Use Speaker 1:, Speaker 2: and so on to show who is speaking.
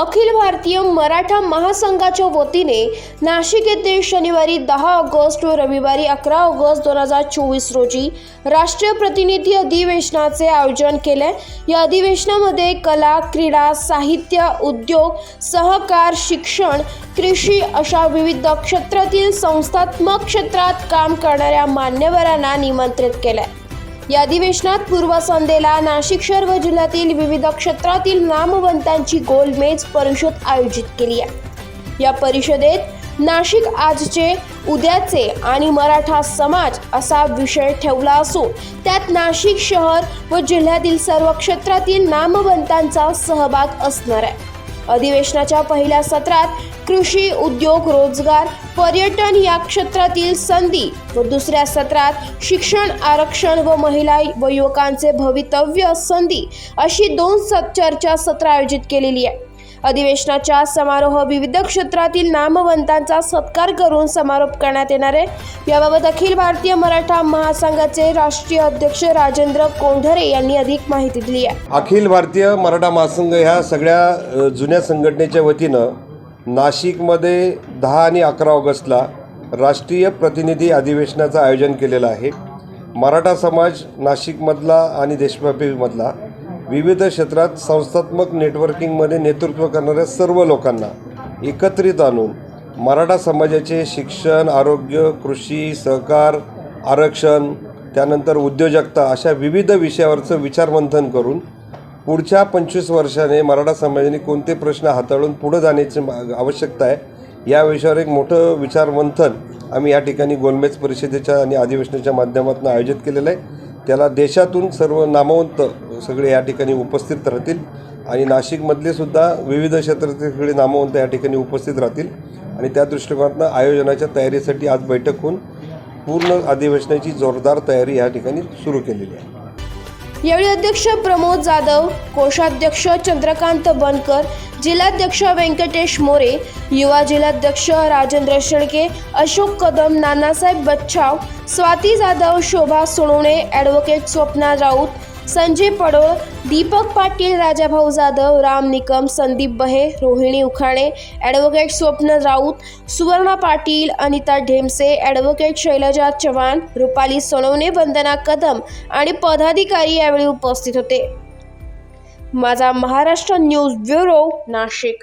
Speaker 1: अखिल भारतीय मराठा महासंघाच्या वतीने नाशिक येथे शनिवारी दहा ऑगस्ट व रविवारी अकरा ऑगस्ट दोन हजार चोवीस रोजी राष्ट्रीय प्रतिनिधी अधिवेशनाचे आयोजन केले. या अधिवेशनामध्ये कला क्रीडा साहित्य उद्योग सहकार शिक्षण कृषी अशा विविध क्षेत्रातील संस्थात्मक क्षेत्रात काम करणाऱ्या मान्यवरांना निमंत्रित केले. या अधिवेशनात पूर्वसंध्येला नाशिक शहर व जिल्ह्यातील विविध क्षेत्रातील नामवंतांची गोलमेज परिषद आयोजित केली आहे. या परिषदेत नाशिक आजचे उद्याचे आणि मराठा समाज असा विषय ठेवला असून त्यात नाशिक शहर व जिल्ह्यातील सर्व क्षेत्रातील नामवंतांचा सहभाग असणार आहे. अधिवेशनाच्या पहिल्या सत्रात कृषी उद्योग रोजगार पर्यटन या क्षेत्रातील संधी व दुसऱ्या सत्रात शिक्षण आरक्षण व महिला व युवकांचे भवितव्य संधी अशी दोन स- चर्चा सत्र आयोजित केलेली आहे. अधिवेशनाच्या समारोह विविध क्षेत्रातील नामवंतांचा सत्कार करून समारोप करण्यात येणार आहे. याबाबत अखिल भारतीय मराठा महासंघाचे राष्ट्रीय अध्यक्ष राजेंद्र कोंढरे यांनी अधिक माहिती दिली आहे.
Speaker 2: अखिल भारतीय मराठा महासंघ ह्या सगळ्या जुन्या संघटनेच्या वतीनं नाशिकमध्ये दहा आणि अकरा ऑगस्टला राष्ट्रीय प्रतिनिधी अधिवेशनाचं आयोजन केलेलं आहे. मराठा समाज नाशिकमधला आणि देशव्यापीमधला विविध क्षेत्रात संस्थात्मक नेटवर्किंगमध्ये नेतृत्व करणाऱ्या सर्व लोकांना एकत्रित आणून मराठा समाजाचे शिक्षण आरोग्य कृषी सहकार आरक्षण त्यानंतर उद्योजकता अशा विविध विषयावरचं विचारमंथन करून पुढच्या पंचवीस वर्षाने मराठा समाजाने कोणते प्रश्न हाताळून पुढं जाण्याची मा- आवश्यकता आहे या विषयावर एक मोठं विचारमंथन आम्ही या ठिकाणी गोलमेज परिषदेच्या आणि अधिवेशनाच्या माध्यमातून आयोजित केलेलं आहे. त्याला देशातून सर्व नामवंत सगळे या ठिकाणी उपस्थित राहतील. आणि नाशिकमधले सुद्धा विविध क्षेत्रातील सगळे नामवंत या ठिकाणी उपस्थित राहतील. आणि त्या दृष्टिकोनातून आयोजनाच्या तयारीसाठी आज बैठक होऊन पूर्ण अधिवेशनाची जोरदार तयारी या ठिकाणी सुरू केलेली आहे.
Speaker 1: यावेळी अध्यक्ष प्रमोद जाधव कोषाध्यक्ष चंद्रकांत बनकर जिल्हाध्यक्ष व्यंकटेश मोरे युवा जिल्हाध्यक्ष Rajendra Shelke Ashok Kadam Nanasaheb Bachhav Swati Jadhav Shobha Sonawane advocate Swapna Raut Sanjay Padol Deepak Patil Rajabhau Jadhav Ram Nikam Sandeep Bahe Rohini Ukhane advocate Swapna Raut Suvarna Patil Anita Dhemse advocate Shailaja Chavan Rupali Sonawane Vandana Kadam आणि पदाधिकारी यावेळी उपस्थित होते. माझा Maharashtra news bureau Nashik.